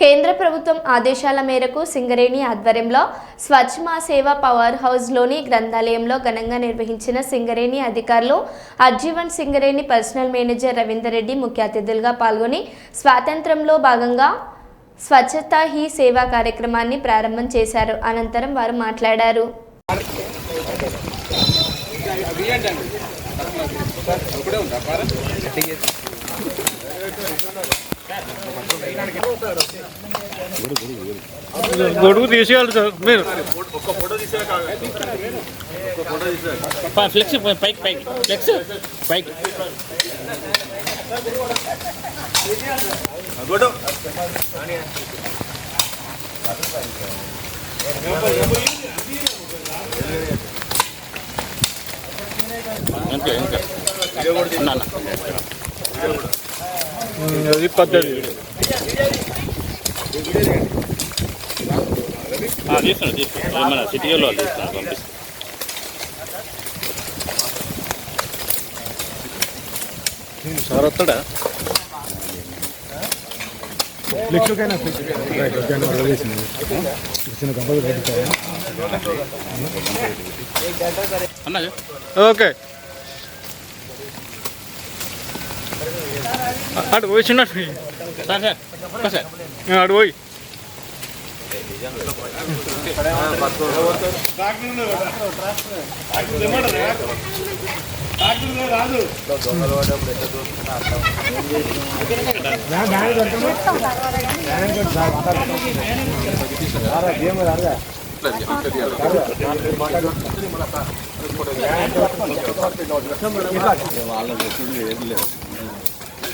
కేంద్ర ప్రభుత్వం ఆదేశాల మేరకు సింగరేణి ఆధ్వర్యంలో స్వచ్ఛ మా సేవ పవర్ హౌస్లోని గ్రంథాలయంలో ఘనంగా నిర్వహించిన సింగరేణి అధికారులు RG one Singareni personal manager Ravinder Reddy ముఖ్య అతిథులుగా పాల్గొని స్వాతంత్రంలో భాగంగా స్వచ్ఛతా హీ సేవా కార్యక్రమాన్ని ప్రారంభం చేశారు. అనంతరం వారు మాట్లాడారు. గొడుగు తీసేయాలి సార్ మీరు. ఫ్లెక్స్ పైకి పైకి. ఫ్లెక్స్ పైకి. ఇంకా ఇంకా అన్న, అది పద్ధతి తీస్తాను తీస్తాను మన సిటీలో తీస్తాను పంపిస్తాను సార్ వస్తాడా ఓకే అటు పోయి చిన్న సార్ సార్ సార్ అటు పోయి.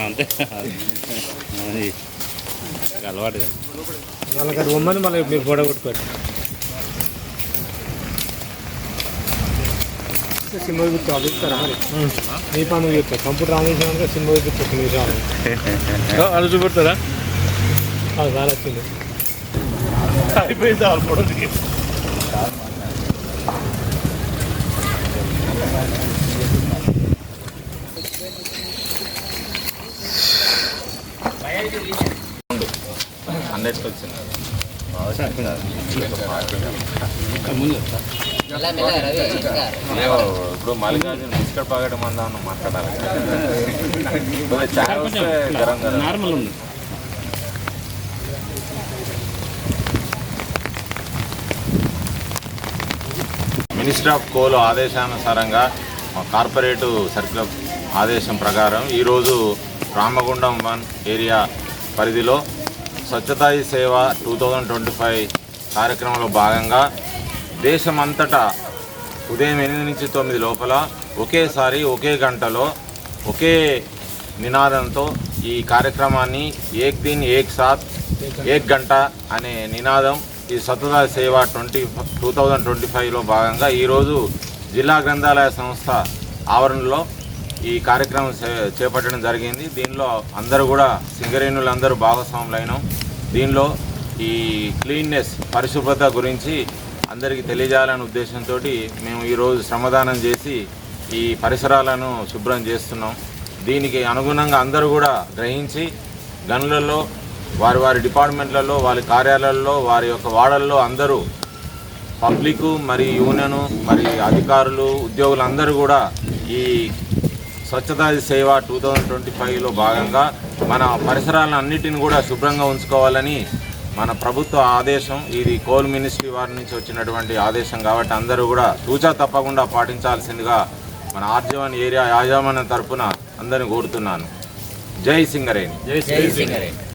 అంతే. అది అలవాటు కాదు. వాళ్ళకి అది ఉమ్మని మళ్ళీ మీరు గొడవ కొట్టుకోరు సినిమా చూపిస్తా చూస్తారా మరి? నీ పని చూస్తా కంప్యూటర్ ఆన్ చేసినాక సినిమా చూపిస్తా కొన్ని నిమిషాలు అది చూపెడతారా? అది చాలా వచ్చింది. అయిపోయింది హండ్రెడ్కి వచ్చింది ఇప్పుడు మల్లికార్జున బిస్కెట్ పాకెట్ మందా మాట్లాడాలి చాలా వస్తే గరం నార్మల్ ఉంది. మినిస్టర్ ఆఫ్ కోల్ ఆదేశానుసారంగా మా కార్పొరేటు సర్కిల్ ఆదేశం ప్రకారం ఈరోజు రామగుండం వన్ ఏరియా పరిధిలో స్వచ్ఛతా సేవ టూ థౌజండ్ ట్వంటీ ఫైవ్ కార్యక్రమంలో భాగంగా దేశమంతటా ఉదయం ఎనిమిది నుంచి తొమ్మిది లోపల ఒకేసారి ఒకే గంటలో ఒకే నినాదంతో ఈ కార్యక్రమాన్ని ఏక్ దిన్ ఏక్ సాత్ ఏక్ గంట అనే నినాదం ఈ సతదా సేవ ట్వంటీ టూ థౌజండ్ ట్వంటీ ఫైవ్లో భాగంగా ఈరోజు జిల్లా గ్రంథాలయ సంస్థ ఆవరణలో ఈ కార్యక్రమం చే- చేపట్టడం జరిగింది. దీనిలో అందరూ కూడా సింగరేణులందరూ భాగస్వాములైనాం. దీనిలో ఈ క్లీన్నెస్ పరిశుభ్రత గురించి అందరికీ తెలియజేయాలనే ఉద్దేశంతో మేము ఈరోజు శ్రమదానం చేసి ఈ పరిసరాలను శుభ్రం చేస్తున్నాం. దీనికి అనుగుణంగా అందరూ కూడా గ్రహించి గనులలో వారి వారి డిపార్ట్మెంట్లలో వారి కార్యాలయాల్లో వారి యొక్క వాడల్లో అందరూ పబ్లిక్ మరి యూనియన్ మరి అధికారులు ఉద్యోగులందరూ కూడా ఈ స్వచ్ఛతా సేవ టూ థౌజండ్ ట్వంటీ ఫైవ్లో భాగంగా మన పరిసరాలను అన్నిటిని కూడా శుభ్రంగా ఉంచుకోవాలని మన ప్రభుత్వ ఆదేశం ఇది కోల్ మినిస్ట్రీ వారి నుంచి వచ్చినటువంటి ఆదేశం కాబట్టి అందరూ కూడా సూచా తప్పకుండా పాటించాల్సిందిగా మన ఆర్జవన్ ఏరియా యాజమాన్యం తరఫున అందరిని కోరుతున్నాను. జై సింగరేణి. జై సింగరేణి.